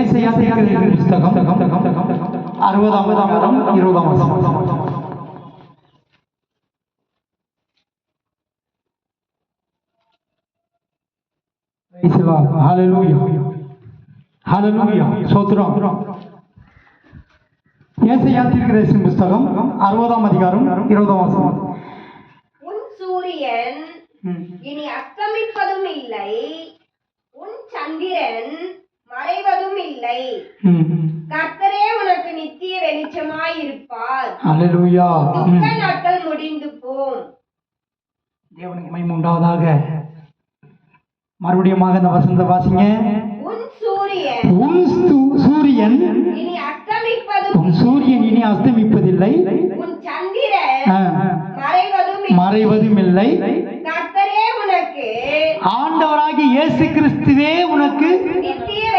ஏசையா தீர்க்கதரிசி புஸ்தகம் அறுபதாம் அதிகாரம் இருபதாம் வசனம். Hallelujah. Hallelujah. ஸ்தோத்திரம். ஏசாயா தீர்க்கதரிசி புஸ்தகம் அறுபதாம் அதிகாரம் இருபதாம் வசனம் உன் சூரியன். இனி அஸ்தமிப்பதும் இல்லை உன் சந்திரன் மறைவதும் இல்லை. கர்த்தரே உனக்கு நித்திய வெளிச்சமாய் இருப்பார். ம். துக்க நாட்கள் முடிந்து போம். தேவனுக்கு மகிமை உண்டாவதாக. மறுபடியுமாக இந்த வசந்த வாசிங்க. உன் சூரியன். உன் சூரியன். இனி அஸ்தமிப்பதும் உன் சூரியன் இனி அஸ்தமிப்பதில்லை. உன் சந்திரன் மறைவதும் இல்லை. மறைவதும் இல்லை கர்த்தரே உனக்கு ஆண்டவராகிய இயேசு கிறிஸ்துவே உனக்கு நித்திய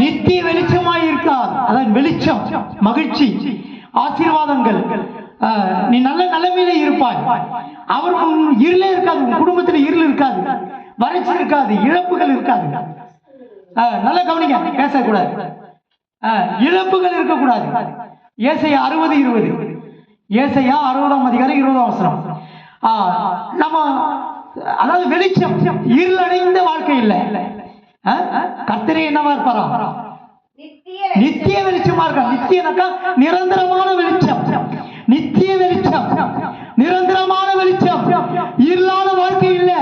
நித்திய வெளிச்சமாய் இருக்கார். அதான் வெளிச்சம் மகிழ்ச்சி ஆசீர்வாதங்கள். நீ நல்ல நிலைமையில இருப்பாய். அவர் இருளே இருக்காது உன் குடும்பத்துல இருள் இருக்காது. வறட்சி இருக்காது இழப்புகள் இருக்காது. நல்லா கவனிங்க பேசக்கூடாது. இழப்புகள் இருக்கக்கூடாது. ஏசையா அறுபது இருபது. ஏசையா அறுபதாம் அதிகாரம் இருபதாம் அவசரம் நம்ம அதாவது வெளிச்சம் இருளடைந்த வாழ்க்கை இல்லை. கத்திரி என்னவா இருப்பாரா நித்திய வெளிச்சமா இருக்கா நித்தியனாக்கா நிரந்தரமான வெளிச்சம். நித்திய வெளிச்சம். நிரந்தரமான வெளிச்சம். இல்லாத வாழ்க்கை இல்ல.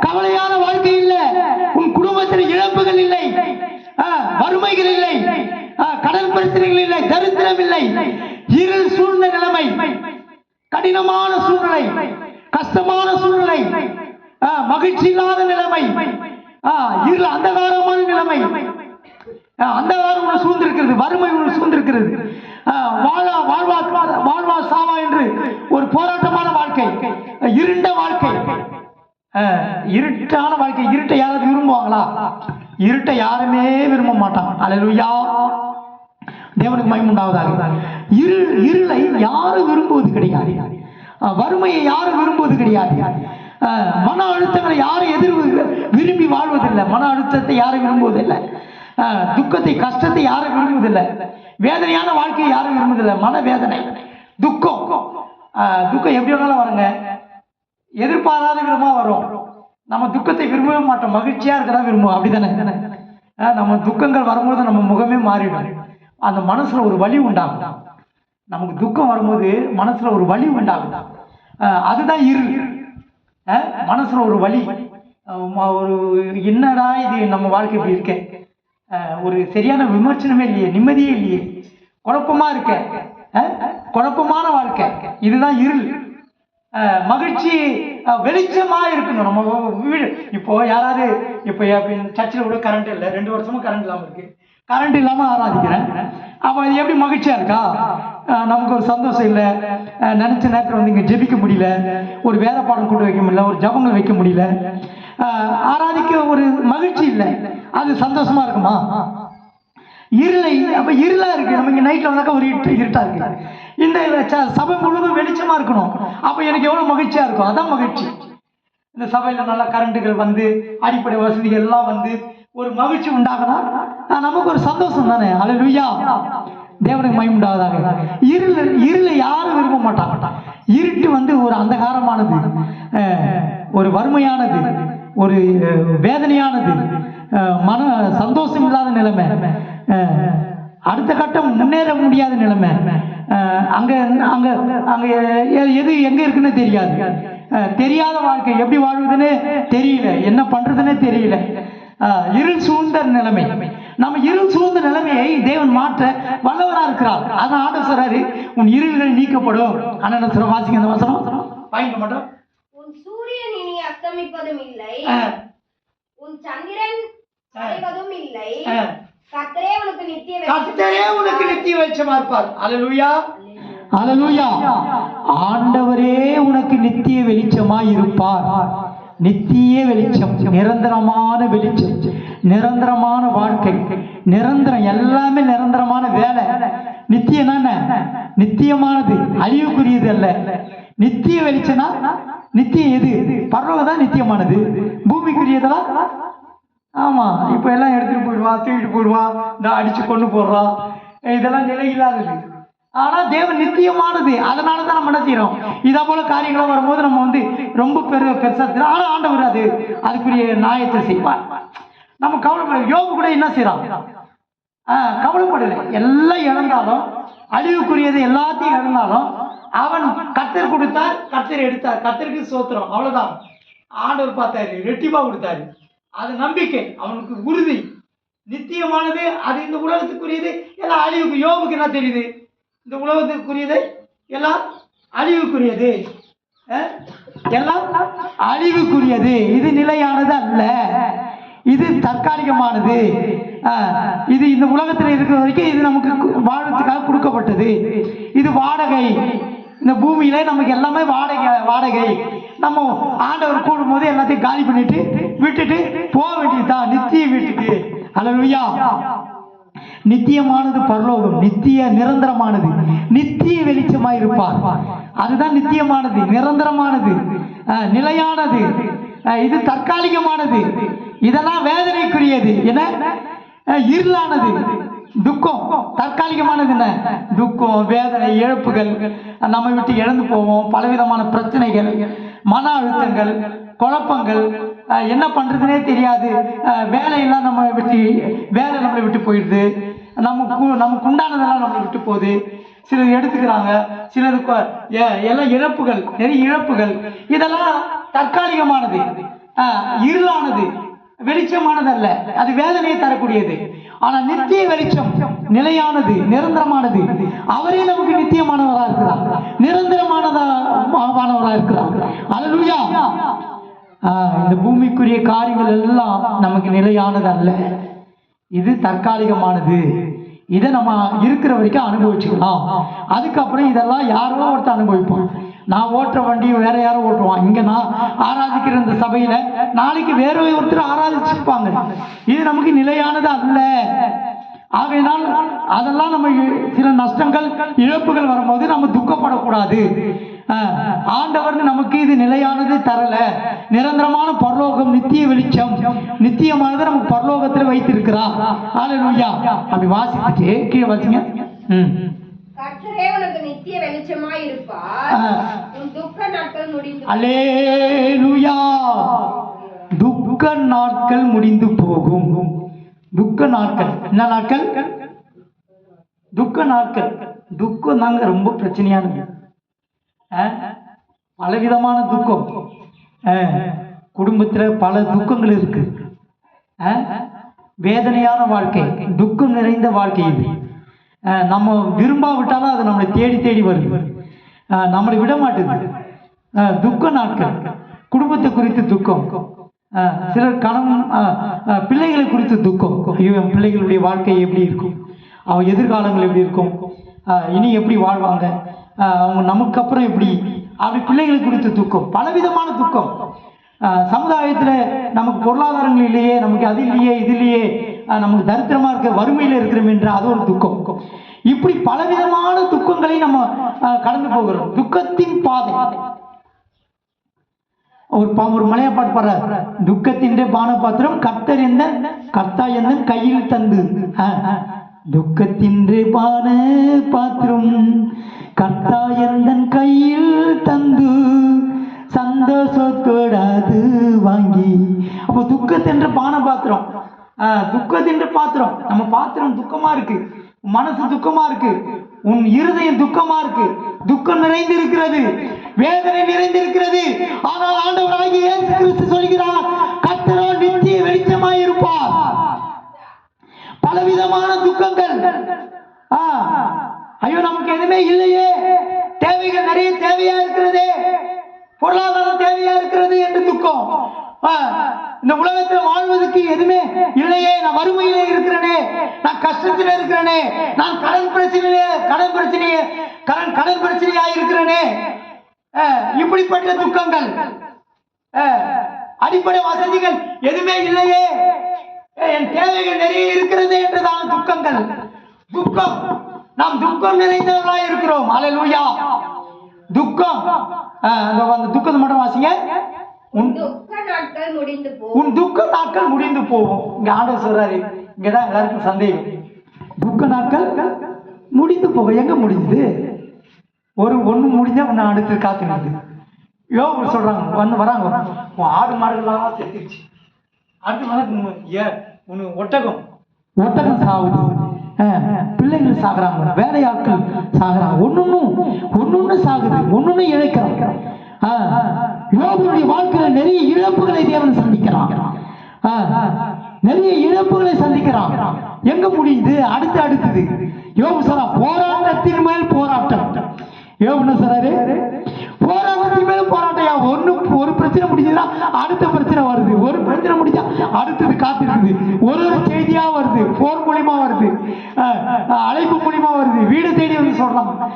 கவலையான வாழ்க்கை இல்ல. உன் குடும்பத்தில் இழப்புகள் இல்லை. வறுமைகள் இல்லை. ஆ, கடன் பிரச்சனைகள் இல்லை. தரித்திரம் இல்லை. இருள் சூழ்ந்த நிலைமை. கடினமான சூழ்நிலை. கஷ்டமான சூழ்நிலை. மகிழ்ச்சி இல்லாத நிலைமை. இருள் அந்தகாரமான நிலைமை. அஹ் அந்தகாரம் சூழ்ந்து சூழ்ந்திருக்கிறது வறுமை உன்னை சூழ்ந்திருக்கிறது. வாழா வாழ்வா வாழ்வா சாவா என்று ஒரு போராட்டமான வாழ்க்கை. இருண்ட வாழ்க்கை. இருட்டான வாழ்க்கை. இருட்டை யாராவது விரும்புவாங்களா? இருட்டை யாருமே விரும்ப மாட்டாங்க அலையா தேவனுக்கு மயமுண்டாவதாக உண்டாவதாக. இருள் இருளை யாரும் விரும்புவது கிடையாது. வறுமையை யாரும் விரும்புவது கிடையாது. மன அழுத்தங்களை யாரும் எதிர் விரும்பி வாழ்வதில்லை. மன அழுத்தத்தை யாரும் விரும்புவதில்லை. துக்கத்தை கஷ்டத்தை யாரும் விரும்புவதில்லை. வேதனையான வாழ்க்கையை யாரும் விரும்புவதில்லை. மன வேதனை துக்கம் துக்கம் எப்படி வேணாலும் வருங்க. எதிர்பாராத விதமாக வரும். நம்ம துக்கத்தை விரும்பவே மாட்டோம். மகிழ்ச்சியாக இருக்கதான் விரும்புவோம். அப்படிதானே? நம்ம துக்கங்கள் வரும்போது நம்ம முகமே மாறிடும். அந்த மனசில் ஒரு வலி உண்டாகும். நமக்கு துக்கம் வரும்போது மனசில் ஒரு வலி உண்டாகும். அதுதான் இருள். மனசுல ஒரு வழி ஒரு என்னடா இது? நம்ம வாழ்க்கை இப்படி இருக்க. ஒரு சரியான விமர்சனமே இல்லையே நிம்மதியே இல்லையே. குழப்பமா இருக்க. குழப்பமான வாழ்க்கை. இதுதான் இருள். மகிழ்ச்சி வெளிச்சமா இருக்கணும் நம்ம வீடு இப்போ யாராவது இப்போ சர்ச்சில் கூட கரண்ட் இல்லை. ரெண்டு வருஷமும் கரண்ட் இல்லாமல் இருக்கு. கரண்ட் இல்லாம ஆராதிக்கிறேன். அப்ப அது எப்படி மகிழ்ச்சியா இருக்கா? நமக்கு ஒரு சந்தோஷம் இல்லை. நினச்ச நினைச்ச நேரத்தில் வந்து இங்கே ஜெபிக்க முடியல. ஒரு வேத பாடம் கொண்டு வைக்க முடியல. ஒரு ஜபங்கள் வைக்க முடியல. ஆராதிக்க ஒரு மகிழ்ச்சி இல்லை. அது சந்தோஷமா இருக்குமா? இருளை அப்ப இருளா இருக்கு. நம்ம இங்க நைட்ல வந்தாக்கா ஒரு இருட்டு இருட்டா இருக்கு. இந்த ச- சபை முழுவதும் வெளிச்சமா இருக்கணும். அப்ப எனக்கு எவ்வளவு மகிழ்ச்சியா இருக்கும் அதான் மகிழ்ச்சி. இந்த சபையில் நல்லா கரண்ட்டுகள் வந்து அடிப்படை வசதிகள் எல்லாம் வந்து ஒரு மகிழ்ச்சி உண்டாகனா நமக்கு ஒரு சந்தோஷம் தானே? அல்லேலூயா தேவனுக்கு மயம் உண்டாவதாக. இருள் இருளை யாரும் விரும்ப மாட்டாங்க. இருட்டு வந்து ஒரு அந்தகாரமானது. ஒரு வறுமையானது. ஒரு வேதனையானது. மன சந்தோஷம் இல்லாத நிலைமை. அடுத்த கட்டம் முன்னேற முடியாத நிலைமை. அங்கே அங்க அங்க அங்க எ- எது எங்க இருக்குன்னு தெரியாது. தெரியாத வாழ்க்கை எப்படி வாழ்வதுன்னு தெரியல. என்ன பண்றதுன்னே தெரியல. இருள் சூழ்ந்த நிலைமை. நம்ம இருள் சூழ்ந்த நிலைமையை தேவன் மாற்ற வல்லவரா இருக்கிறார். அதான் ஆண்டு சொல்றாரு உன் இருள்கள் நீக்கப்படும். என்ன சொல்ற வாசிங்க அந்த வசனம். வாங்கிக்க மாட்டோம் உன் சூரியன் இனி அஸ்தமிப்பதும் இல்லை. உன் சந்திரன் மறைவதும் இல்லை. அஹ். கர்த்தரே உனக்கு நித்திய கர்த்தரே உனக்கு நித்திய வெளிச்சமா இருப்பார் அல்லேலூயா அல்லேலூயா ஆண்டவரே உனக்கு நித்திய வெளிச்சமாய் இருப்பார். நித்திய வெளிச்சம் நிரந்தரமான வெளிச்சம் நிரந்தரமான வாழ்க்கை நிரந்தரம் எல்லாமே நிரந்தரமான வேலை. நித்தியம்னா என்ன? நித்தியமானது அழிவுக்குரியது அல்ல. நித்திய வெளிச்சம்னா நித்தியம் எது? பரலோகம் தான் நித்தியமானது. பூமிக்குரியதெல்லாம் ஆமா இப்ப எல்லாம் எடுத்துட்டு போயிடுவா தூக்கிட்டு போயிடுவா இந்த அடிச்சு கொண்டு போடுறா. இதெல்லாம் நிலை இல்லாதது ஆனா தேவன் நித்தியமானது. அதனால தான் நம்ம என்ன செய்யறோம்? இதை போல காரியங்களாம் வரும்போது நம்ம வந்து ரொம்ப பெரு பெருசா ஆனா ஆண்டவர் அது அதுக்குரிய நியாயத்தை செய்வார். நம்ம கவலைப்பட யோபு கூட என்ன செய்யறான் ஆஹ் எல்லாம் இழந்தாலும் அழிவுக்குரியது எல்லாத்தையும் இழந்தாலும் அவன் கத்தர் கொடுத்தார் கத்தர் எடுத்தார். கத்தருக்கு சோத்திரம் அவ்வளவுதான். ஆண்டவர் பார்த்தாரு ரெட்டிப்பா கொடுத்தாரு. அது நம்பிக்கை அவனுக்கு உறுதி. நித்தியமானது அது இந்த உலகத்துக்குரியது எல்லாம் அழிவுக்கு யோபுக்கு என்ன தெரியுது? இந்த உலகத்துக்குரியதை எல்லாம் அழிவுக்குரியது எல்லாம் அழிவுக்குரியது இது நிலையானது அல்ல. இது தற்காலிகமானது. இது இந்த உலகத்தில் இருக்கிற வரைக்கும் இது நமக்கு வாழறதுக்காக கொடுக்கப்பட்டது. இது வாடகை. இந்த பூமியில நமக்கு எல்லாமே வாடகை வாடகை. நம்ம ஆண்டவர் கூடும்போது எல்லாத்தையும் காலி பண்ணிட்டு விட்டுட்டு போக வேண்டியதுதான் நித்திய வீட்டுக்கு. அல்லா நித்தியமானது பரலோகம் நித்திய நிரந்தரமானது. நித்திய வெளிச்சமாய் இருப்பார். அதுதான் நித்தியமானது நிரந்தரமானது நிலையானது. இது தற்காலிகமானது. இதெல்லாம் வேதனைக்குரியது. என்ன? இருளானது. துக்கம். தற்காலிகமானது என்ன? துக்கம் வேதனை இழப்புகள். நம்ம விட்டு இழந்து போவோம். பலவிதமான பிரச்சனைகள் மன அழுத்தங்கள் குழப்பங்கள் என்ன பண்றதுனே தெரியாது. வேலையெல்லாம் நம்ம விட்டு வேலை நம்மளை விட்டு போயிடுது. நமக்கு நமக்கு உண்டானதெல்லாம் நம்மளை விட்டு போகுது. சிலர் எடுத்துக்கிறாங்க. சிலருக்கு எல்லாம் இழப்புகள் நிறைய இழப்புகள். இதெல்லாம் தற்காலிகமானது. இருளானது. வெளிச்சமானது அல்ல அது வேதனையை தரக்கூடியது. ஆனா நித்திய வெளிச்சம் நிலையானது நிரந்தரமானது. அவரே நமக்கு நித்தியமானவரா இருக்கிறார். நிரந்தரமானதா மானவரா இருக்கிறார். அல்லேலூயா. இந்த பூமிக்குரிய காரியங்கள் எல்லாம் நமக்கு நிலையானது அல்ல இது தற்காலிகமானது. இதை நம்ம இருக்கிற வரைக்கும் அனுபவிச்சுக்கலாம். அதுக்கப்புறம் இதெல்லாம் யாரோ ஒருத்தர் அனுபவிப்போம் நான் ஓட்டுற வண்டியை வேற யாரோ ஓட்டுவான். இங்க நான் ஆராதிக்கிற இந்த சபையில நாளைக்கு வேற ஒருத்தர் ஆராதிச்சிருப்பாங்க. இது நமக்கு நிலையானது அல்ல. ஆகையினால் அதெல்லாம் நம்ம சில நஷ்டங்கள் இழப்புகள் வரும்போது நம்ம துக்கப்படக்கூடாது. ஆண்டவர் நமக்கு இது நிலையானது தரல. நிரந்தரமான பரலோகம் நித்திய வெளிச்சம். நித்தியமானது நமக்கு பரலோகத்தில் வைத்திருக்கிறார் ஹalleluya. அப்படி வாசிச்சுட்டு கீழே வாசிங்க. ம். கர்த்தரே உனக்கு நித்திய வெளிச்சமாய் இருப்பார். உன் துக்க நாட்கள் முடிந்து அல்லேலூயா துக்க நாட்கள் முடிந்து போகும். துக்க நாட்கள். என்ன நாட்கள்? துக்க நாட்கள். துக்கம் தாங்க ரொம்ப பிரச்சனையானது. பலவிதமான துக்கம். குடும்பத்தில் பல துக்கங்கள் இருக்கு. வேதனையான வாழ்க்கை துக்கம் நிறைந்த வாழ்க்கை இது. நம்ம விரும்பாவிட்டாலும் அது நம்மளை தேடி தேடி வருது. நம்மளை விட மாட்டேங்குது துக்க நாட்கள் குடும்பத்தை குறித்து துக்கம். சிலர் கணவன் பிள்ளைகளை குறித்து துக்கம். ஐயோ என் பிள்ளைகளுடைய வாழ்க்கை எப்படி இருக்கும்? அவன் எதிர்காலங்கள் எப்படி இருக்கும்? இனி எப்படி வாழ்வாங்க? அவங்க நமக்கு அப்புறம் எப்படி? அப்படி பிள்ளைகளுக்கு குறித்து துக்கம் பலவிதமான துக்கம். சமுதாயத்தில் நமக்கு பொருளாதாரங்கள் இல்லையே நமக்கு அது இல்லையே இது இல்லையே நமக்கு தரித்திரமாக இருக்க வறுமையில் இருக்கிறோம் என்ற அது ஒரு துக்கம். இப்படி பலவிதமான துக்கங்களை நம்ம கடந்து போகிறோம். துக்கத்தின் பாதை. ஒரு ஒரு மலையா பாட்டு பாடுற துக்கத்தின் பானபாத்திரம் கர்த்தர் எந்த கர்த்தா எந்த கையில் தந்து. துக்கத்தின்றே பான பாத்திரம் எந்தன் கையில் தந்து சந்தோஷத்தோட அது வாங்கி. அப்போ துக்கத்தின்ற பானபாத்திரம் பாத்திரம். துக்கத்தின்ற பாத்திரம். நம்ம பாத்திரம் துக்கமா இருக்கு. மனசு துக்கமா இருக்கு. உன் இருதயம் துக்கமா இருக்கு. துக்கம் நிறைந்திருக்கிறது. வேதனை நிறைந்திருக்கிறது. ஆனால் ஆண்டவராகிய இயேசு கிறிஸ்து சொல்கிறார் கத்தரோ நித்திய வெளிச்சமாய் இருப்பார். பலவிதமான துக்கங்கள். ஆ, ஐயோ நமக்கு எதுவுமே இல்லையே. தேவைகள் நிறைய தேவையா இருக்கிறதே. பொருளாதாரம் தேவையா இருக்கிறது என்று துக்கம். ஆ, இந்த உலகத்தில் வாழ்வதற்கு எதுவுமே இல்லையே. நான் வறுமையில இருக்கிறேனே. நான் கஷ்டத்தில் இருக்கிறேனே. நான் கடன் பிரச்சனையே கடன் பிரச்சனையே கடன் கடன் பிரச்சனையா இருக்கிறேனே. ஆ, இப்படிப்பட்ட துக்கங்கள் ஆ, அடிப்படை வசதிகள் எதுவுமே இல்லையே. என் தேவைகள் நிறைய இருக்கிறது என்றுதான் துக்கங்கள். துக்கம். நாம் துக்கம் நிறைந்தவர்களாய் இருக்கிறோம். அல்லேலூயா துக்கம். அந்த துக்கத்தை மட்டும் வாசிங்க. உன் துக்க நாட்கள் முடிந்து போ உன் துக்க நாட்கள் முடிந்து போகும். இங்க ஆண்டவர் சொல்றாரு. இங்கதான் எல்லாருக்கும் சந்தேகம். துக்க நாட்கள் முடிந்து போகும் எங்க முடிஞ்சுது ஒரு ஒண்ணு முடிஞ்சா ஒண்ணு அடுத்து காத்துக்கிறது யோகு சொல்றாங்க. வந்து வராங்க. உன் ஆடு மாடுகள்லாம் செத்துருச்சு. அடுத்து வந்து ஏ உனக்கு ஒட்டகம். ஒட்டகம் அஹ், பிள்ளைகள் சாகுறாங்க வேலையாட்கள் சாகுறாங்க. ஒன்னொன்னும் ஒன்னொன்னு சாகுது ஒன்னொன்னு இழைக்கிறாங்க யோகனுடைய வாழ்க்கையில நிறைய இழப்புகளை தேவன் சந்திக்கிறான். நிறைய இழப்புகளை சந்திக்கிறான். எங்க முடியுது? அடுத்து அடுத்தது. யோகு போராட்டத்தின் மேல் போராட்டம். யோகு சொல்றாரு போராட்டத்தின் மேல போராட்டம் ஒண்ணு ஒரு பிரச்சனை முடிஞ்சதுன்னா அடுத்த பிரச்சனை வருது. ஒரு பிரச்சனை முடிஞ்சா அடுத்தது காத்திருக்குது. ஒரு ஒரு செய்தியா வருது. போர் மூலியமா வருது. அழைப்பு மூலியமா வருது. வீடு தேடி வந்து சொல்றாங்க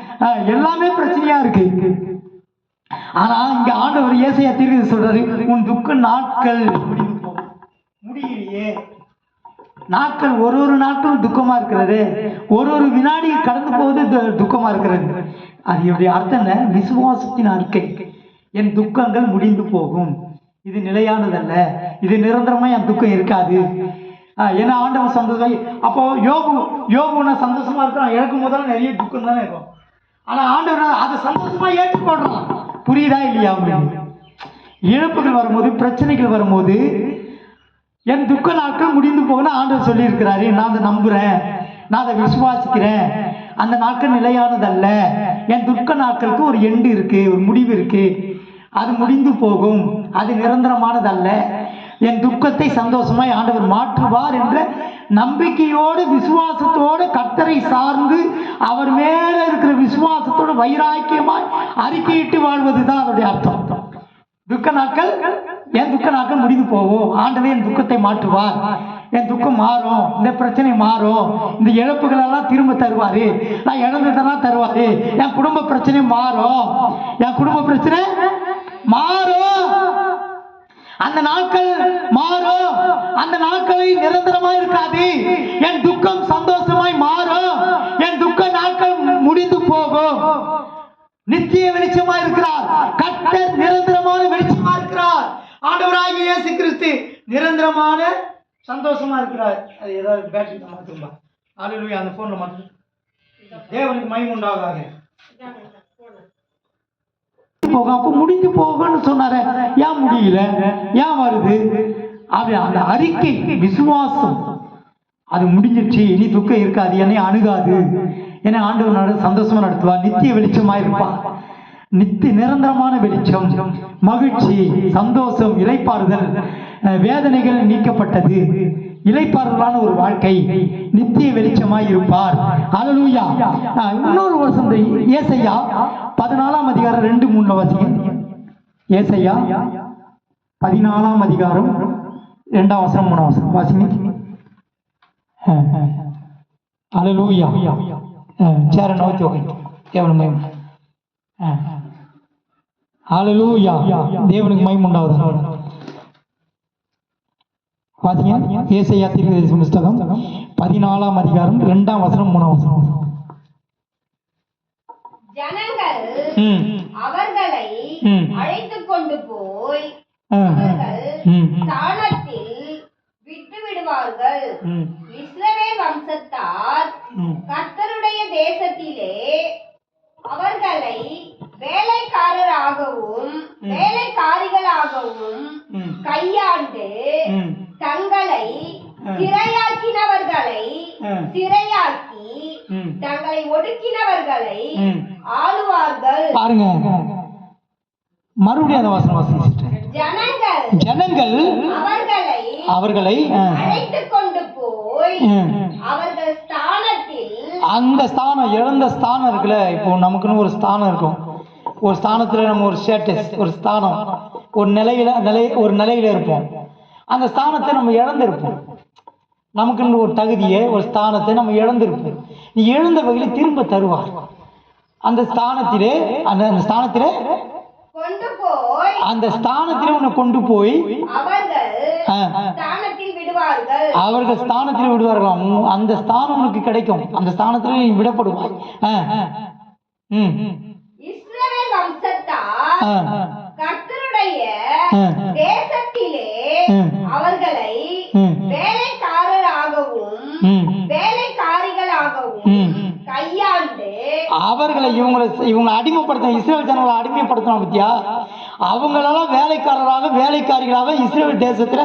எல்லாமே பிரச்சனையா இருக்கு. ஆனா இங்க ஆண்டவர் ஏசையா தீர்க்க சொல்றாரு உன் துக்க நாட்கள் முடியலையே. நாட்கள் ஒரு ஒரு நாட்களும் துக்கமா இருக்கிறது. ஒரு ஒரு வினாடி கடந்து போவது துக்கமா இருக்கிறது. அது என்னுடைய அர்த்தம் என்ன? விசுவாசத்தின் அறிக்கை. என் துக்கங்கள் முடிந்து போகும். இது நிலையானதல்ல. இது நிரந்தரமா என் துக்கம் இருக்காது. ஆஹ் ஏன்னா ஆண்டவன் சந்தோஷம் அப்போ யோகு யோகு நான் சந்தோஷமா இருக்கிறான்? எனக்கு முதல்ல நிறைய துக்கம் தானே இருக்கும். ஆனா ஆண்டவன் அதை சந்தோஷமா ஏற்றுக்கொள்றான். புரியுதா இல்லையா உங்களுக்கு? இழப்புகள் வரும்போது பிரச்சனைகள் வரும்போது என் துக்க நாட்கள் முடிந்து போகணும் ஆண்டவர் சொல்லியிருக்கிறாரு. நான் அதை நம்புறேன். நான் அதை விசுவாசிக்கிறேன். அந்த நாட்கள் நிலையானதல்ல. என் துக்க நாட்களுக்கு ஒரு எண்டு இருக்கு ஒரு முடிவு இருக்கு. அது முடிந்து போகும். அது நிரந்தரமானது அல்ல என் துக்கத்தை சந்தோஷமாய் ஆண்டவர் மாற்றுவார் என்ற நம்பிக்கையோடு விசுவாசத்தோடு கத்தரை சார்ந்து அவர் மேல இருக்கிற விசுவாசத்தோடு வைராக்கியமாய் அறிக்கையிட்டு வாழ்வதுதான் அதோடைய அர்த்தம். துக்க நாட்கள் என் துக்க நாட்கள் முடிந்து போவோம் ஆண்டவே என் துக்கத்தை மாற்றுவார். என் துக்கம் மாறும் இந்த பிரச்சனை மாறும். இந்த இழப்புகளெல்லாம் திரும்ப தருவாரு. நான் இழந்ததெல்லாம் தருவாரு. என் குடும்ப பிரச்சனை மாறும். என் குடும்ப பிரச்சனை மாறும். அந்த நாட்கள் மாறும். அந்த நாட்களை நிரந்தரமா இருக்காது. என் துக்கம் சந்தோஷமாய் மாறும். என் துக்க நாட்கள் முடிந்து போகும். நித்திய வெளிச்சமா இருக்கிறார். கட்ட நிரந்தரமான வெளிச்சமா இருக்கிறார். ஆண்டவராகிய இயேசு கிறிஸ்து நிரந்தரமான சந்தோஷமா இருக்கிறார். அது ஏதாவது பேட்டரி மாத்தும்பா ஆளுடைய அந்த ஃபோனில் மாற்று தேவனுக்கு மயம் உண்டாகாது போகும் அப்ப முடிஞ்சு போகும்னு சொன்னாரு. ஏன் முடியல? ஏன் வருது? அது அந்த அறிக்கை விசுவாசம். அது முடிஞ்சிருச்சு. இனி துக்கம் இருக்காது. என்னை அணுகாது. என்னை ஆண்டவர் நட சந்தோஷமா நடத்துவார். நித்திய வெளிச்சமா இருப்பார். நித்திய நிரந்தரமான வெளிச்சம். மகிழ்ச்சி சந்தோஷம் இலைப்பாறுதல் வேதனைகள் நீக்கப்பட்டது. இலைப்பாறுதலான ஒரு வாழ்க்கை. நித்திய வெளிச்சமாய் இருப்பார். அலலூயா இன்னொரு வருஷம் ஏசையா பதினாலாம் அதிகாரம் ரெண்டு மூணுல வாசிங்க ஏசையா பதினாலாம் அதிகாரம் ரெண்டாம் வசனம் மூணாம் வசனம். வாசிங்க. அலலூயா சேர நோக்கி தேவன் மயம் அலலூயா தேவனுக்கு மயம் உண்டாவது வாசிங்க ஏசையா தீர்க்கதரிசி புஸ்தகம் பதினாலாம் அதிகாரம் ரெண்டாம் வசனம் மூணாம் வசனம். ஜனங்கள் அவர்களை ம். அழைத்துக் கொண்டு போய் ஸ்தானத்தில் விட்டு விடுவார்கள். இஸ்ரவேல் வம்சத்தார் கர்த்தருடைய தேசத்திலே அவர்களை வேலைக்காரராகவும் வேலைக்காரிகளாகவும் கையாண்டு தங்களை சிறையாக்கினவர்களை. சிறையாக்கி தங்களை ஒடுக்கினவர்களை ஆளுவார்கள். பாருங்க. மறுபடியும் அந்த வசனம் வாசிச்சிட்டேன். ஜனங்கள் ஜனங்கள் அவர்களை அவர்களை ஆ, அழைத்துக் கொண்டு போய் அவர்கள் ஸ்தானத்தில் அந்த ஸ்தானம் இழந்த ஸ்தானம் இருக்குல்ல இப்போ நமக்குன்னு ஒரு ஸ்தானம் இருக்கும். ஒரு ஸ்தானத்துல நம்ம ஒரு ஸ்டேட்டஸ் ஒரு ஸ்தானம். ஒரு நிலையில நிலை ஒரு நிலையில இருப்போம். அந்த ஸ்தானத்தை நம்ம இழந்திருப்போம். நமக்குன்னு ஒரு தகுதியை ஒரு ஸ்தானத்தை நம்ம இழந்திருப்போம். நீ இழந்த வகையில் திரும்ப தருவார். அந்த ஸ்தானத்திலே அந்த அந்த ஸ்தானத்திலே அந்த ஸ்தானத்திலே உன்னை கொண்டு போய் அவர்கள் ஸ்தானத்தில் விடுவார்களாம். அந்த ஸ்தானம் உனக்கு கிடைக்கும். அந்த ஸ்தானத்தில் நீ விடப்படுவாய். இஸ்ரவேல் வம்சத்தார் கர்த்தருடைய. தேசத்திலே. அவர்களை. வேலைக்காரராகவும். வேலைக்காரிகளாகவும். கையாண்டு அவர்களை இவங்களை இவங்களை அடிமைப்படுத்த இஸ்ரேல் ஜனங்களை அடிமைப்படுத்தணும் பத்தியா? அவங்களெல்லாம் வேலைக்காரராக வேலைக்காரிகளாக இஸ்ரேல் தேசத்துல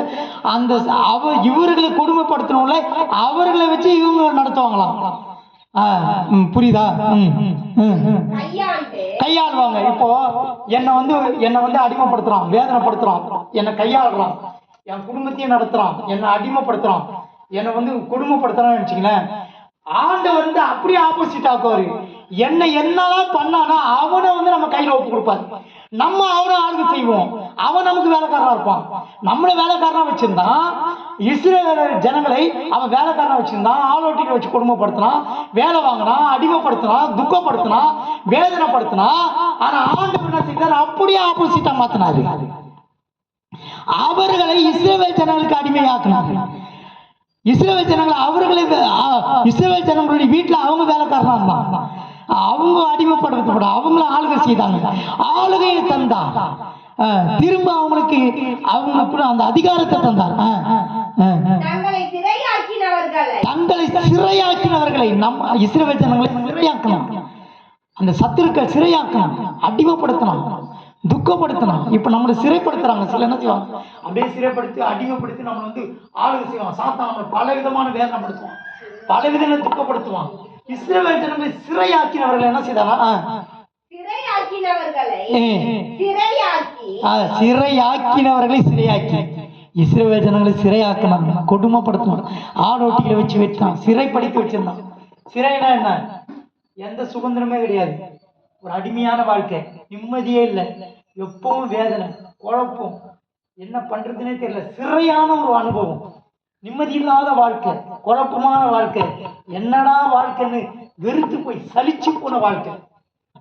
அந்த அவ இவர்களை கொடுமைப்படுத்தணும்ல அவர்களை வச்சு இவங்க நடத்துவாங்களாம் புரியுதா? கையாளுவாங்க. இப்போ என்னை வந்து என்னை வந்து அடிமைப்படுத்துறான் வேதனைப்படுத்துறான் என்னை கையாளுறான். என் குடும்பத்தையும் நடத்துறான். என்னை அடிமைப்படுத்துறான். என்னை வந்து கொடுமைப்படுத்துறான்னு வச்சுங்களேன் ஆண்டவர் வந்து அப்படியே ஆப்போசிட் ஆக்குவாரு. என்ன என்னதான் பண்ணானா அவனை வந்து நம்ம கையில ஒப்பு கொடுப்பாரு. நம்ம அவனை ஆளுக்கு செய்வோம். அவன் நமக்கு வேலைக்காரனா இருப்பான். நம்மள வேலைக்காரனா வச்சிருந்தான் இஸ்ரேல் ஜனங்களை அவன் வேலைக்காரனா வச்சிருந்தான் ஆளோட்டிகளை வச்சு கொடுமைப்படுத்தினான் வேலை வாங்கினான் அடிமைப்படுத்தினான் துக்கப்படுத்தினான் வேதனைப்படுத்தினான் ஆனா ஆண்டவர் என்ன செய்தார்? அப்படியே ஆப்போசிட்டா மாத்தினாரு. அவர்களை இஸ்ரேல் ஜனங்களுக்கு அடிமையாக்குனாங்க இஸ்ரேல் ஜனங்களை அவர்களை இஸ்ரேல் ஜனங்களுடைய வீட்டுல அவங்க வேலைக்காரனா இருந்தாங்க அவங்க அடிமைப்படுத்தப்பட அவங்கள ஆளுகை செய்தாங்க. ஆளுகையை தந்தா திரும்ப அவங்களுக்கு அவங்களுக்கு அந்த அதிகாரத்தை தந்தார். தங்களை சிறையாக்கினவர்களை. நம்ம இஸ்ரேல் ஜனங்களை சிறையாக்கணும். அந்த சத்துருக்கள் சிறையாக்கணும் அடிமைப்படுத்தணும். துக்கப்படுத்தணும் இப்ப நம்மளை சிறைப்படுத்துறாங்க. சில என்ன செய்வாங்க? அப்படியே சிறைப்படுத்தி அடிமைப்படுத்தி நம்ம வந்து ஆளுகை செய்வாங்க. சாத்தா நம்ம பல விதமான வேதனைப்படுத்துவான். பல விதங்களை துக்கப்படுத்துவான். இஸ்ரேல் ஜனங்களை சிறையாக்கினவர்கள் என்ன செய்தாங்க ஆ, சிறையாக்கினவர்களை சிறையாக்கி இஸ்ரேல் ஜனங்களை சிறையாக்கினாங்க. கொடுமைப்படுத்தினாங்க. ஆடோட்டிகளை வச்சு வச்சான் சிறைப்படுத்தி வச்சிருந்தான் சிறைனா என்ன? எந்த சுதந்திரமே கிடையாது. ஒரு அடிமையான வாழ்க்கை. நிம்மதியே இல்லை. எப்பவும் வேதனை குழப்பம். என்ன பண்றதுனே தெரியல. சிறையான ஒரு அனுபவம். நிம்மதி இல்லாத வாழ்க்கை குழப்பமான வாழ்க்கை. என்னடா வாழ்க்கைன்னு வெறுத்து போய் சலிச்சு போன வாழ்க்கை.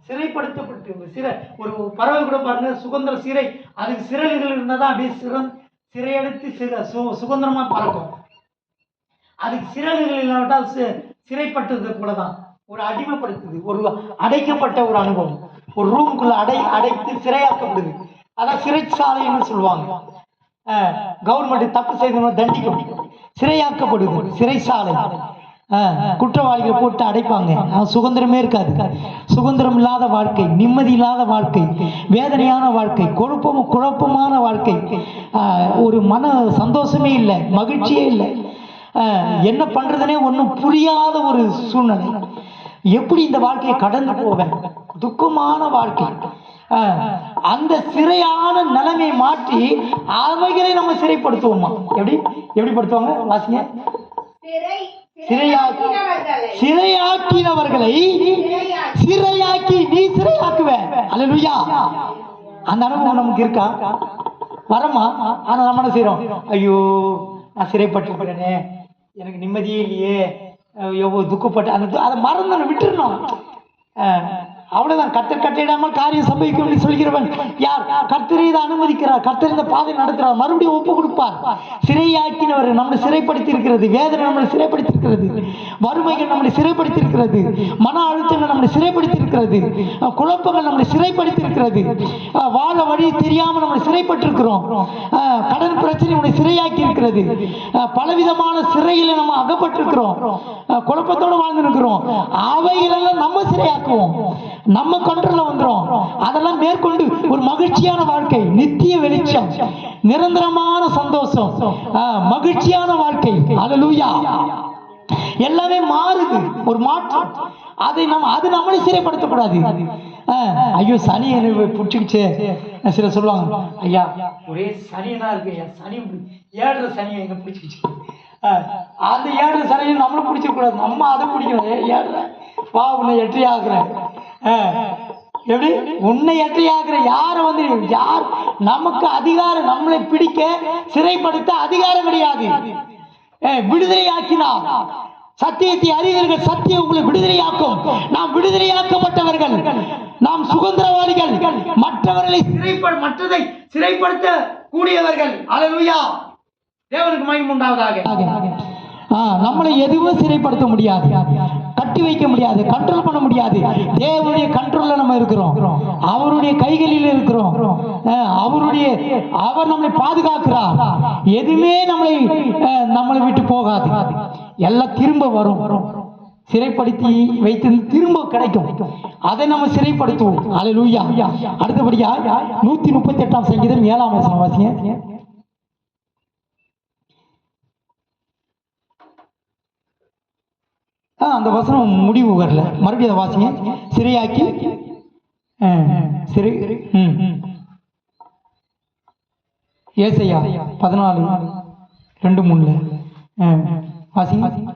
சிறைப்படுத்தப்பட்டு சிறை ஒரு பறவை கூட பாருங்க சுதந்திர சிறை. அதுக்கு சிறகுகள் இருந்தால் தான் அப்படியே சிறன் சிறையெடுத்து சிற சு சுதந்திரமா பறக்கும். அதுக்கு சிறகுகள் இல்லாவிட்டால் சிறைப்பட்டது கூட தான் ஒரு அடிமைப்படுத்துது ஒரு அடைக்கப்பட்ட ஒரு அனுபவம். ஒரு ரூம்குள்ள அடை அடைத்து சிறையாக்கப்படுது. அதான் சிறைச்சாலைன்னு சொல்லுவாங்க. கவர்மெண்ட் தப்பு செய்தவங்க தண்டிக்கப்படுது சிறையாக்கப்படுது சிறைச்சாலை. குற்றவாளிகளை போட்டு அடைப்பாங்க. சுதந்திரமே இருக்காது. சுதந்திரம் இல்லாத வாழ்க்கை நிம்மதி இல்லாத வாழ்க்கை வேதனையான வாழ்க்கை குழப்பம் குழப்பமான வாழ்க்கை. ஆஹ், ஒரு மன சந்தோஷமே இல்லை மகிழ்ச்சியே இல்லை. ஆஹ், என்ன பண்றதுனே ஒன்றும் புரியாத ஒரு சூழ்நிலை. எப்படி இந்த வாழ்க்கையை கடந்து போவேன்? துக்கமான வாழ்க்கை. அந்த சிறையான நிலைமையை மாற்றி அவைகளை நம்ம சிறைப்படுத்துவோமா? எப்படி? எப்படி படுத்துவாங்க? வாசிங்க. சிறை சிறையாக்கி சிறையாக்கினவர்களை. சிறையாக்கி. நீ சிறையாக்குவ. அல்லேலூயா. அந்த அனுபவம் நமக்கு இருக்கா? வரமா? ஆனா நம்ம என்ன செய்றோம்? ஐயோ நான் சிறைப்பட்டிருக்கிறேனே எனக்கு நிம்மதியே இல்லையே. எவ்வளோ துக்கப்பட்டு அந்த அதை மறந்து விட்டுறணும். அஹ் அவ்வளவுதான். கர்த்தர் கட்டளையிடாமல் காரியம் சம்பவிக்கும் என்று சொல்கிறவன் யார்? கர்த்தர் இதை அனுமதிக்கிறார். கர்த்தர் இந்த பாதை நடத்துகிறார். மறுபடியும் ஒப்பு கொடுப்பார். சிறையாக்கினவர் நம்மளை சிறைப்படுத்தி இருக்கிறது வேதனை நம்மளை சிறைப்படுத்தி இருக்கிறது வறுமைகள் நம்மளை சிறைப்படுத்தி இருக்கிறது மன அழுத்தங்கள் நம்மளை சிறைப்படுத்தி இருக்கிறது குழப்பங்கள் நம்மளை சிறைப்படுத்தி இருக்கிறது வாழ வழி தெரியாமல் நம்மளை சிறைப்பட்டிருக்கிறோம். கடன் பிரச்சனை நம்மளை சிறையாக்கி இருக்கிறது பலவிதமான சிறையில நம்ம அகப்பட்டிருக்கிறோம். குழப்பத்தோடு வாழ்ந்து இருக்கிறோம் அவைகளெல்லாம் நம்ம சிறையாக்குவோம். நம்ம கண்ட்ரோல வந்துரும். அதெல்லாம் மேற்கொண்டு ஒரு மகிழ்ச்சியான வாழ்க்கை நித்திய வெளிச்சம் நிரந்தரமான சந்தோஷம் மகிழ்ச்சியான வாழ்க்கை. அலலூயா எல்லாமே மாறுது. ஒரு மாற்றம். அதை நம்ம அது நம்மளே சிறைப்படுத்தக்கூடாது. அஹ், ஐயோ சனி எனக்கு பிடிச்சிக்கிச்சு. சில சொல்லுவாங்க ஐயா ஒரே சனியனா இருக்கு. ஐயா சனி ஏழு சனி எங்க பிடிச்சிக்கிச்சு? அஹ், அந்த ஏழு சனியும் நம்மளும் பிடிச்சிக்கூடாது நம்ம அதை பிடிக்கணும். ஏழு வா உன்னை எட்டி ஆக்குறேன் எப்படி? உன்னை எட்டி ஆக்குற யாரை வந்து யார் நமக்கு அதிகாரம் நம்மளை பிடிக்க சிறைப்படுத்த அதிகாரம் கிடையாது. விடுதலை ஆக்கினார் சத்தியத்தை அறிவீர்கள் சத்தியம் உங்களை விடுதலையாக்கும். நாம் விடுதலையாக்கப்பட்டவர்கள். நாம் சுதந்திரவாதிகள். மற்றவர்களை சிறைப்பட மற்றதை சிறைப்படுத்த கூடியவர்கள் அலலுயா தேவனுக்கு மயம் உண்டாவதாக. நம்மளை எதுவும் சிறைப்படுத்த முடியாது. கட்டி வைக்க முடியாது கண்ட்ரோல் பண்ண முடியாது. தேவனுடைய கண்ட்ரோல்ல நம்ம இருக்கிறோம். அவருடைய கைகளில் இருக்கிறோம். அவருடைய அவர் நம்மளை பாதுகாக்கிறார். எதுவுமே நம்மளை நம்மளை விட்டு போகாது. எல்லாம் திரும்ப வரும். சிறைப்படுத்தி வைத்து திரும்ப கிடைக்கும். அதை நம்ம சிறைப்படுத்துவோம். அலை லூயா அடுத்தபடியா நூத்தி முப்பத்தி எட்டாம் சங்கீதம் ஏழாம் வசனம் வாசிங்க ஆ, அந்த வசனம் முடிவு வரல. மறுபடியும் அதை வாசிங்க. சிறையாக்கி சிறை ம். ஏசையா பதினாலு ரெண்டு மூணுல. வாசிங்க.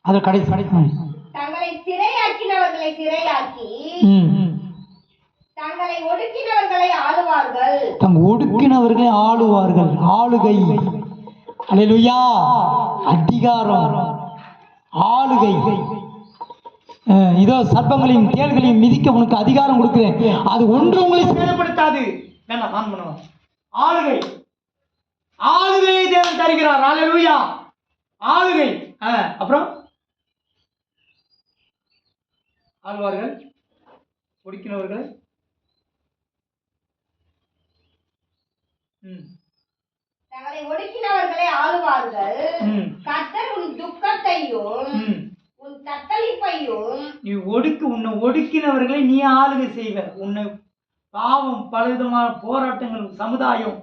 அது கடைசி. தங்களை சிறையாக்கினவர்களை சிறையாக்கி தங்களை ஒடுக்கினவர்களை ஆளுவார்கள். தம் ஒடுக்கினவர்களை ஆளுவார்கள். ஆளுகை. அல்லேலூயா அதிகாரம் ஆளுகை. இதோ சர்ப்பங்களையும் தேள்களையும் மிதிக்க உனக்கு அதிகாரம் கொடுக்கிறேன். அது ஒன்று உங்களை சேதப்படுத்தாது. ஆன் பண்ணுவோம் ஆளுகை. ஆளுகையை தேவன் தருகிறார். அல்லேலூயா ஆளுகை. அப்புறம்? ஆளுவார்கள் ஒடுக்கினவர்கள். ம். தங்களை ஒடுக்கினவர்களை ஆளுவார்கள். கர்த்தர் உன் துக்கத்தையும் உன் தத்தளிப்பையும் நீ ஒடுக்கு உன்னை ஒடுக்கினவர்களை நீ ஆளுகை செய்வ. உன்னை பாவம் பலவிதமான போராட்டங்கள் சமுதாயம்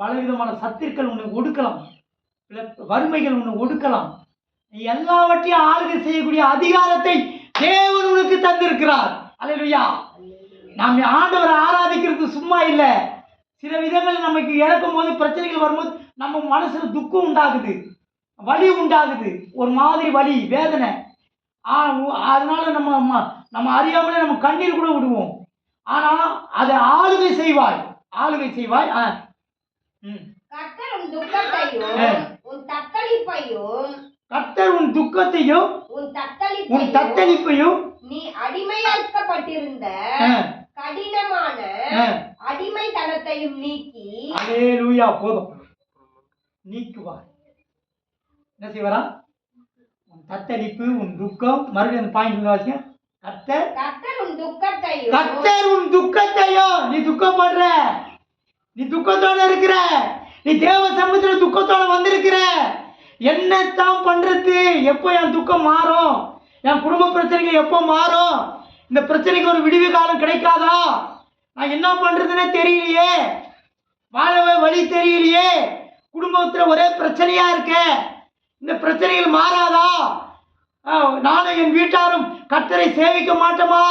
பலவிதமான சத்திற்கள் உன்னை ஒடுக்கலாம். வறுமைகள் உன்னை ஒடுக்கலாம். நீ எல்லாவற்றையும் ஆளுகை செய்யக்கூடிய அதிகாரத்தை தேவன் உனக்கு தந்திருக்கிறார். அல்லேலூயா நாம் ஆண்டவரை ஆராதிக்கிறது சும்மா இல்லை. சில விதங்கள் நமக்கு இழக்கும் போது பிரச்சனைகள் வரும்போது நம்ம மனசுல துக்கம் உண்டாகுது. வலி உண்டாகுது. ஒரு மாதிரி வலி வேதனை. அதனால நம்ம நம்ம அறியாமலே நம்ம கண்ணீர் கூட விடுவோம். ஆனா அதை ஆளுகை செய்வாய். ஆளுகை செய்வாய். கர்த்தர் உன் துக்கத்தையும். உன் தத்தளிப்பையும் கர்த்தர் உன் துக்கத்தையும் உன் தத்தளிப்பையும் நீ அடிமையாக்கப்பட்டிருந்த கடினமான. அடிமைத்தனத்தையும் நீக்கி அல்லேலூயா போதும். நீக்குவார். என்ன செய்வாரா? உன் தத்தளிப்பு உன் துக்கம் மறுபடியும் அந்த பாயிண்ட் வாசிங்க. கர்த்தர் கர்த்தர் உன் துக்கத்தையும் கர்த்தர் உன் துக்கத்தையும் நீ துக்கப்படுற நீ துக்கத்தோட இருக்கிற. நீ தேவ சமூகத்துல துக்கத்தோட வந்திருக்கிற. என்னத்தான் பண்றது? எப்போ என் துக்கம் மாறும்? என் குடும்ப பிரச்சனைகள் எப்போ மாறும்? இந்த பிரச்சனைக்கு ஒரு விடுவி காலம் கிடைக்காதா? நான் என்ன பண்றதுன்னே தெரியலையே. வாழவே வழி தெரியலையே. குடும்பத்தில் ஒரே பிரச்சனையா இருக்கே. இந்த பிரச்சனைகள் மாறாதா? நானும் என் வீட்டாரும் கத்தரை சேவிக்க மாட்டோமா?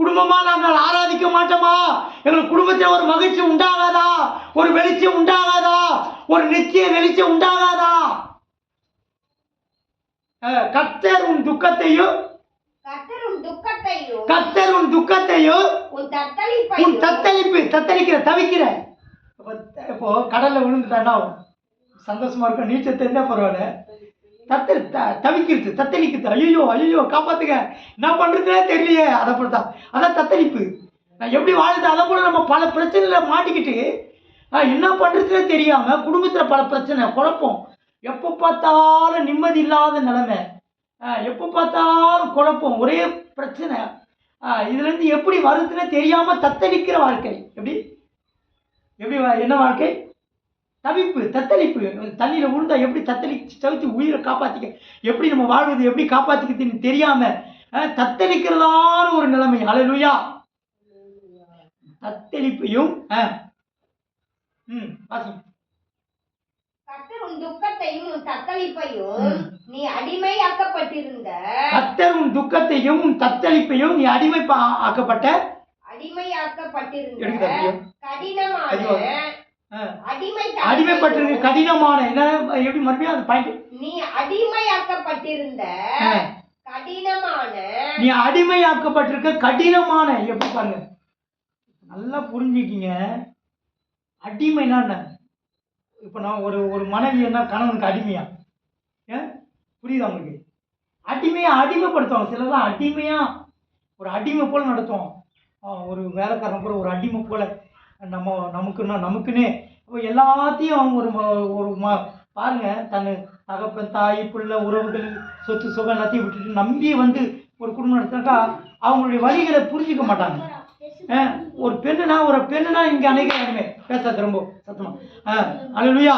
குடும்பமா நாங்கள் ஆராதிக்க மாட்டோமா? எங்கள் குடும்பத்தில் ஒரு மகிழ்ச்சி உண்டாகாதா? ஒரு வெளிச்சம் உண்டாகாதா? ஒரு நிச்சய வெளிச்சம் உண்டாகாதா? கத்தர் உன் துக்கத்தையும் கர்த்தர் உன் துக்கத்தையும் கர்த்தர் உன் தத்தளிப்பு தத்தளிக்கிற தவிக்கிற. இப்போ கடல்ல விழுந்துட்டானா சந்தோஷமா இருக்கும் நீச்சல் தெரிஞ்சா பரவாயில்ல. தத்து த தவிக்கிறது தத்தளிக்குது ஐயோ ஐயோ காப்பாத்துங்க. என்ன பண்றதுனே தெரியலையே அதை போல தான் அதான் தத்தளிப்பு. நான் எப்படி வாழ்ந்து அதை போல நம்ம பல பிரச்சனையில மாட்டிக்கிட்டு என்ன பண்றதுனே தெரியாம குடும்பத்துல பல பிரச்சனை குழப்பம். எப்போ பார்த்தாலும் நிம்மதி இல்லாத நிலைமை. எப்போ பார்த்தாலும் குழப்பம் ஒரே பிரச்சனை. இதுலேருந்து எப்படி வருதுன்னு தெரியாமல் தத்தளிக்கிற வாழ்க்கை. எப்படி? எப்படி என்ன வாழ்க்கை? தவிப்பு தத்தளிப்பு. தண்ணியில் விழுந்தா எப்படி தத்தளிச்சு தவித்து உயிரை காப்பாற்றிக்க எப்படி நம்ம வாழ்வது எப்படி காப்பாற்றிக்கிறதுன்னு தெரியாமல் தத்தளிக்கிறதான ஒரு நிலைமை. அலையிலுயா தத்தளிப்பையும் ஆ ம் வாசி உன் துக்கத்தையும் உன் தத்தளிப்பையும். நீ அடிமையாக்கப்பட்டிருந்த. கர்த்தர் உன் துக்கத்தையும் உன் தத்தளிப்பையும் நீ அடிமை ஆக்கப்பட்ட அடிமையாக்கப்பட்டிருந்த? கடினமான அடிமை அடிமைப்பட்டிருக்கு கடினமான என்ன எப்படி மறுபடியும் அந்த பாயிண்ட் நீ அடிமையாக்கப்பட்டிருந்த. கடினமான நீ அடிமையாக்கப்பட்டிருக்க கடினமான எப்படி பாருங்க. நல்லா புரிஞ்சுக்கிங்க. அடிமைனா என்ன? இப்போ நான் ஒரு ஒரு மனைவி என்ன கணவனுக்கு அடிமையா? ஏன் புரியுதா உங்களுக்கு? அடிமையாக அடிமைப்படுத்துவாங்க. சிலர்லாம் அடிமையாக ஒரு அடிமை போல் நடத்துவோம் ஒரு வேலைக்காரன் கூட ஒரு அடிமை போல் நம்ம நமக்குன்னா நமக்குன்னே. இப்போ எல்லாத்தையும் அவங்க ஒரு ஒரு ம பாருங்க தன் தகப்பன் தாய் பிள்ளை உறவுகள் சொத்து சுகம் எல்லாத்தையும் விட்டுட்டு நம்பி வந்து ஒரு குடும்பம் நடத்தினாக்கா அவங்களுடைய வழிகளை புரிஞ்சுக்க மாட்டாங்க. ஒரு பெண்ணுனா ஒரு பெண்ணுனா இங்க அணைக்கிறாருமே பேச திரும்ப சத்தமா. அலுவயா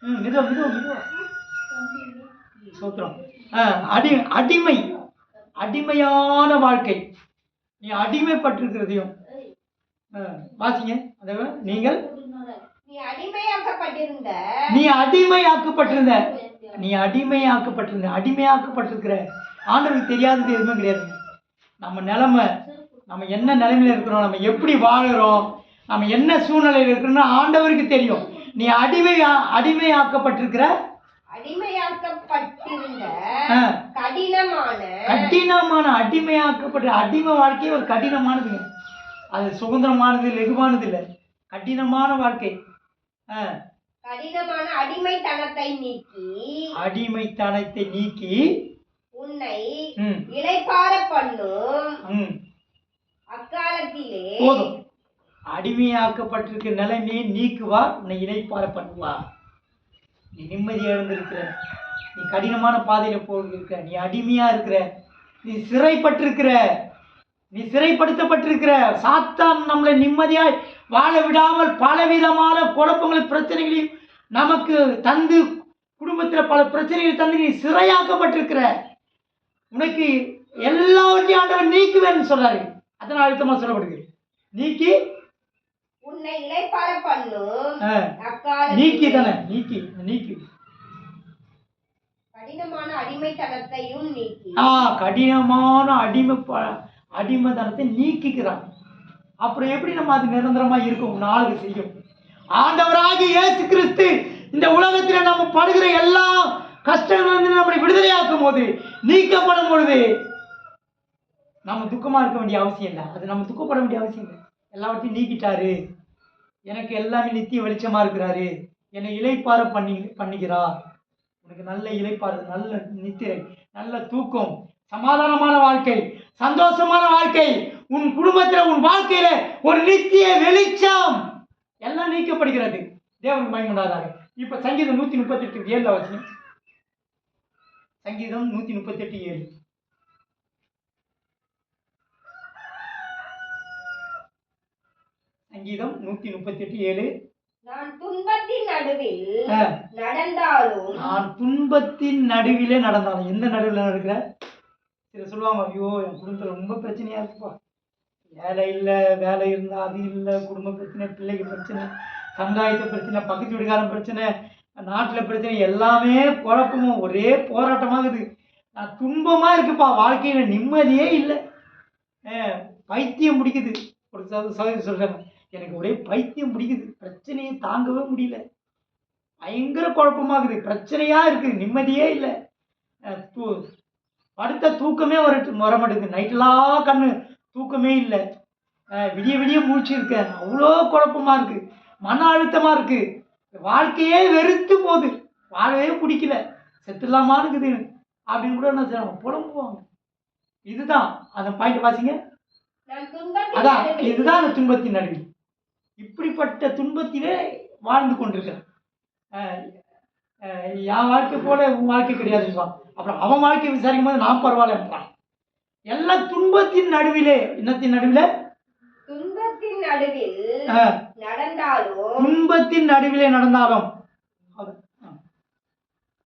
ம் மிதுவா மிதுவா மிதுவா. சோத்திரம். அடி அடிமை. அடிமையான வாழ்க்கை. நீ அடிமைப்பட்டிருக்கிறதையும். வாசிங்க. அதை நீங்கள்? நீ அடிமையாக்கப்பட்டிருந்த. நீ அடிமையாக்கப்பட்டிருந்த. அடிமையாக்கப்பட்டிருக்கிற. ஆண்டவருக்கு தெரியாதது எதுவுமே கிடையாது. நம்ம நிலைமை நம்ம என்ன நிலைமையில இருக்கிறோம் நம்ம எப்படி வாழுறோம் நம்ம என்ன சூழ்நிலையில் இருக்கிறோம்னு ஆண்டவருக்கு தெரியும். நீ அடிமையா அடிமையாக்கப்பட்டிருக்கிற? கடினமான கடினமான அடிமையாக்கப்பட்ட அடிமை வாழ்க்கையே ஒரு கடினமானதுங்க. அது சுதந்திரமானது லெகுவானது இல்லை. கடினமான வாழ்க்கை. கடினமான அடிமைத்தனத்தை நீக்கி அடிமைத்தனத்தை நீக்கி உன்னை ம். இளைப்பார பண்ணும். அக்காலத்திலே போதும். அடிமையாக்கப்பட்டிருக்கிற நிலைமையை நீக்குவார் உன்னை இணைப்பார பண்ணுவார். நீ நிம்மதி இழந்திருக்கிற. நீ கடினமான பாதையில போயிருக்கிற. நீ அடிமையா இருக்கிற. நீ சிறைப்பட்டிருக்கிற. நீ சிறைப்படுத்தப்பட்டிருக்கிற. சாத்தான் நம்மளை நிம்மதியாய் வாழ விடாமல் பலவிதமான குழப்பங்களை பிரச்சனைகளையும் நமக்கு தந்து குடும்பத்தில் பல பிரச்சனைகளை தந்து நீ சிறையாக்கப்பட்டிருக்கிற. உனக்கு எல்லாவற்றையும் ஆண்டவர் நீக்குவேன்னு சொல்றாரு. அதனால் அழுத்தமா சொல்லப்படுது நீக்கி? உன்னை இளைப்பார பண்ணும். நீக்கி தானே? நீக்கி. நீக்கி கடினமான அடிமைத்தனத்தையும் நீக்கி. ஆ கடினமான அடிமை அடிமைத்தனத்தை நீக்கிக்கிறான். அப்புறம் எப்படி நம்ம அது நிரந்தரமா இருக்கும்? நாளுக்கு செய்யும். ஆண்டவராகிய இயேசு கிறிஸ்து இந்த உலகத்துல நம்ம படுகிற எல்லா கஷ்டங்கள் வந்து நம்மளை விடுதலையாக்கும் போது நீக்கப்படும் பொழுது நம்ம துக்கமா இருக்க வேண்டிய அவசியம் இல்லை. அது நம்ம துக்கப்பட வேண்டிய அவசியம் இல்லை. எல்லாவற்றையும் நீக்கிட்டாரு. எனக்கு எல்லாமே நித்திய வெளிச்சமா இருக்கிறாரு. என்னை இலைப்பார பண்ணி பண்ணுகிறார். உனக்கு நல்ல இலைப்பாறு நல்ல நித்திரை நல்ல தூக்கம் சமாதானமான வாழ்க்கை சந்தோஷமான வாழ்க்கை உன் குடும்பத்தில் உன் வாழ்க்கையில ஒரு நித்திய வெளிச்சம் எல்லாம் நீக்கப்படுகிறது. தேவன் பயமுண்டாதாக இப்ப சங்கீதம் நூத்தி முப்பத்தி எட்டு ஏழுல வச்சு சங்கீதம் நூத்தி முப்பத்தி எட்டு ஏழு. சங்கீதம் நூத்தி முப்பத்தி எட்டு ஏழு. நான் துன்பத்தின் நடுவில். நடந்தாலும் நான் துன்பத்தின் நடுவிலே நடந்தாலும். எந்த நடுவில் நடக்கிற? சில சொல்லுவாங்க ஐயோ என் குடும்பத்தில் ரொம்ப பிரச்சனையா இருக்குப்பா. வேலை இல்லை வேலை இருந்தா அது இல்லை குடும்ப பிரச்சனை பிள்ளைக்கு பிரச்சனை சமுதாயத்து பிரச்சனை பக்கத்து வீடுகாரன் பிரச்சனை நாட்டில் பிரச்சனை எல்லாமே குழப்பமும் ஒரே போராட்டமாகுது. நான் துன்பமாக இருக்குப்பா வாழ்க்கையில் நிம்மதியே இல்லை. பைத்தியம் பிடிக்குது. ஒரு சகோ- சகோதரி சொல்கிறாங்க எனக்கு ஒரே பைத்தியம் பிடிக்குது. பிரச்சனையை தாங்கவே முடியல. பயங்கர குழப்பமாகுது. பிரச்சனையாக இருக்குது நிம்மதியே இல்லை. தூ- படுத்த தூக்கமே வர வர மாட்டேங்குது நைட்டெல்லாம் கண்ணு தூக்கமே இல்லை. விடிய விடிய மூச்சு இருக்கேன் அவ்வளோ குழப்பமாக இருக்குது மன அழுத்தமாக இருக்குது வாழ்க்கையே வெறுத்து போகுது. வாழவே பிடிக்கல. செத்துலாமா இருக்குது அப்படின்னு கூட என்ன செய்வாங்க புலம்புவாங்க. இதுதான். அந்த பாயிண்ட் வாசிங்க அதான் இதுதான் அந்த துன்பத்தின் நடுவில். இப்படிப்பட்ட துன்பத்திலே வாழ்ந்து கொண்டிருக்கிறேன். என் வாழ்க்கை போல உன் வாழ்க்கை கிடையாதுன்றான் அப்புறம் அவன் வாழ்க்கை விசாரிக்கும் போது நான் பரவாயில்லன்றான். எல்லாம் துன்பத்தின் நடுவிலே என்னத்தின் நடுவிலே? நடுவில் நடந்தாலும் துன்பத்தின் நடுவிலே நடந்தாலும்